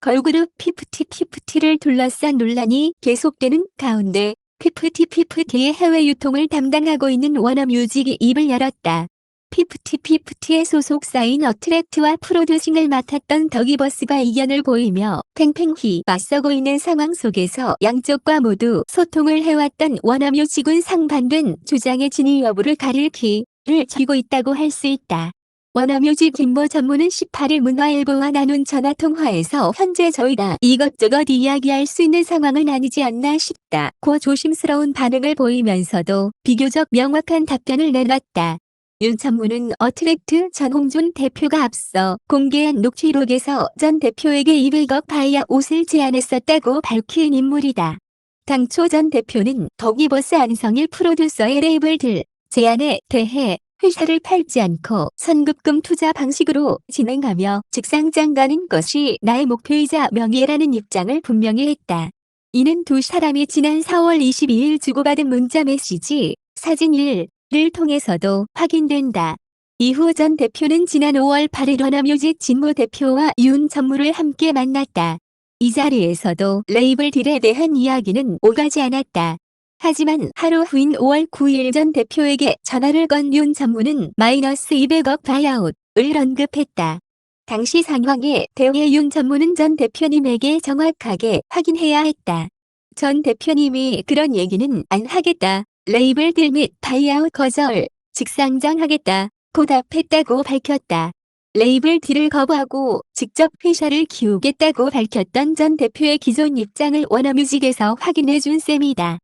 걸그룹 피프티 피프티를 둘러싼 논란이 계속되는 가운데 피프티 피프티의 해외 유통을 담당하고 있는 워너뮤직이 입을 열었다. 피프티 피프티의 소속사인 어트랙트와 프로듀싱을 맡았던 더기버스가 이견을 보이며 팽팽히 맞서고 있는 상황 속에서 양쪽과 모두 소통을 해왔던 워너뮤직은 상반된 주장의 진위 여부를 가릴 기를 쥐고 있다고 할 수 있다. 워너뮤직 김모 전무는 18일 문화일보와 나눈 전화통화에서 현재 저희가 이것저것 이야기할 수 있는 상황은 아니지 않나 싶다. 고 조심스러운 반응을 보이면서도 비교적 명확한 답변을 내놨다. 윤 전무는 어트랙트 전홍준 대표가 앞서 공개한 녹취록에서 전 대표에게 200억 바이아 옷을 제안했었다고 밝힌 인물이다. 당초 전 대표는 더기버스 안성일 프로듀서의 레이블들 제안에 대해 회사를 팔지 않고 선급금 투자 방식으로 진행하며 직상장 가는 것이 나의 목표이자 명예라는 입장을 분명히 했다. 이는 두 사람이 지난 4월 22일 주고받은 문자 메시지, 사진 1를 통해서도 확인된다. 이후 전 대표는 지난 5월 8일 원어뮤직 진모 대표와 윤 전무를 함께 만났다. 이 자리에서도 레이블 딜에 대한 이야기는 오가지 않았다. 하지만 하루 후인 5월 9일 전 대표에게 전화를 건 윤 전무는 마이너스 200억 바이아웃을 언급했다. 당시 상황에 대해 윤 전무는 전 대표님에게 정확하게 확인해야 했다. 전 대표님이 그런 얘기는 안 하겠다. 레이블 딜및 바이아웃 거절, 직상장 하겠다. 고 답했다고 밝혔다. 레이블 딜을 거부하고 직접 회사를 키우겠다고 밝혔던 전 대표의 기존 입장을 워너뮤직에서 확인해 준 셈이다.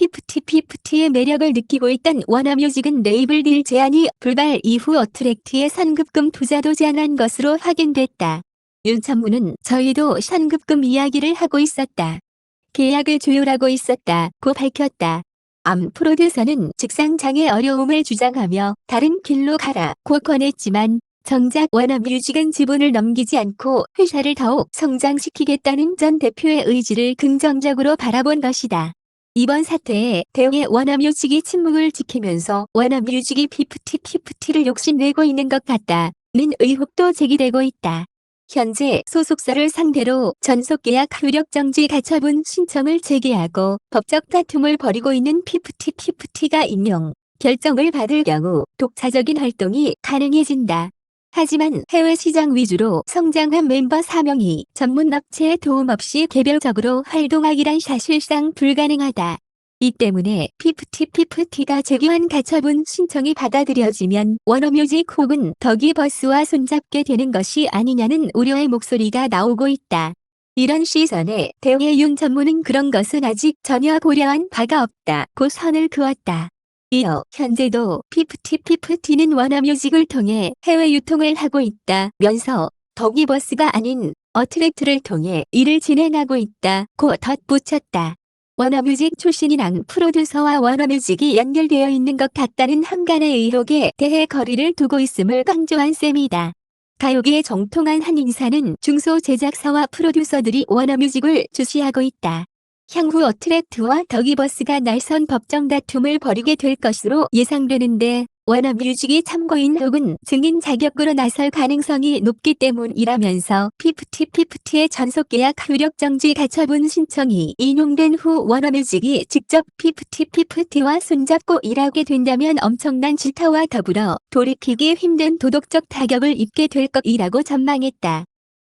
피프티 피프티의 매력을 느끼고 있던 워너뮤직은 레이블 딜 제안이 불발 이후 어트랙트의 선급금 투자도 제안한 것으로 확인됐다. 윤천무는 저희도 선급금 이야기를 하고 있었다. 계약을 조율하고 있었다. 고 밝혔다. 암 프로듀서는 직상장의 어려움을 주장하며 다른 길로 가라. 고 권했지만 정작 워너뮤직은 지분을 넘기지 않고 회사를 더욱 성장시키겠다는 전 대표의 의지를 긍정적으로 바라본 것이다. 이번 사태에 대해 워너뮤직이 침묵을 지키면서 워너뮤직이 피프티 피프티를 욕심내고 있는 것 같다는 의혹도 제기되고 있다. 현재 소속사를 상대로 전속계약 효력정지 가처분 신청을 제기하고 법적 다툼을 벌이고 있는 피프티 피프티가 임용 결정을 받을 경우 독자적인 활동이 가능해진다. 하지만 해외 시장 위주로 성장한 멤버 4명이 전문 업체의 도움 없이 개별적으로 활동하기란 사실상 불가능하다. 이 때문에 피프티 피프티가 제기한 가처분 신청이 받아들여지면 워너뮤직 혹은 더기버스와 손잡게 되는 것이 아니냐는 우려의 목소리가 나오고 있다. 이런 시선에 대해 윤 전무는 그런 것은 아직 전혀 고려한 바가 없다 고 선을 그었다. 이어 현재도 피프티 피프티는 워너뮤직을 통해 해외 유통을 하고 있다면서 더기버스가 아닌 어트랙트를 통해 일을 진행하고 있다고 덧붙였다. 워너뮤직 출신인 앙 프로듀서와 워너뮤직이 연결되어 있는 것 같다는 한간의 의혹에 대해 거리를 두고 있음을 강조한 셈이다. 가요계의 정통한 한 인사는 중소 제작사와 프로듀서들이 워너뮤직을 주시하고 있다. 향후 어트랙트와 더기버스가 날선 법정 다툼을 벌이게 될 것으로 예상되는데 워너뮤직이 참고인 혹은 증인 자격으로 나설 가능성이 높기 때문이라면서 피프티 피프티의 전속계약 효력정지 가처분 신청이 인용된 후 워너뮤직이 직접 피프티 피프티와 손잡고 일하게 된다면 엄청난 질타와 더불어 돌이키기 힘든 도덕적 타격을 입게 될 것이라고 전망했다.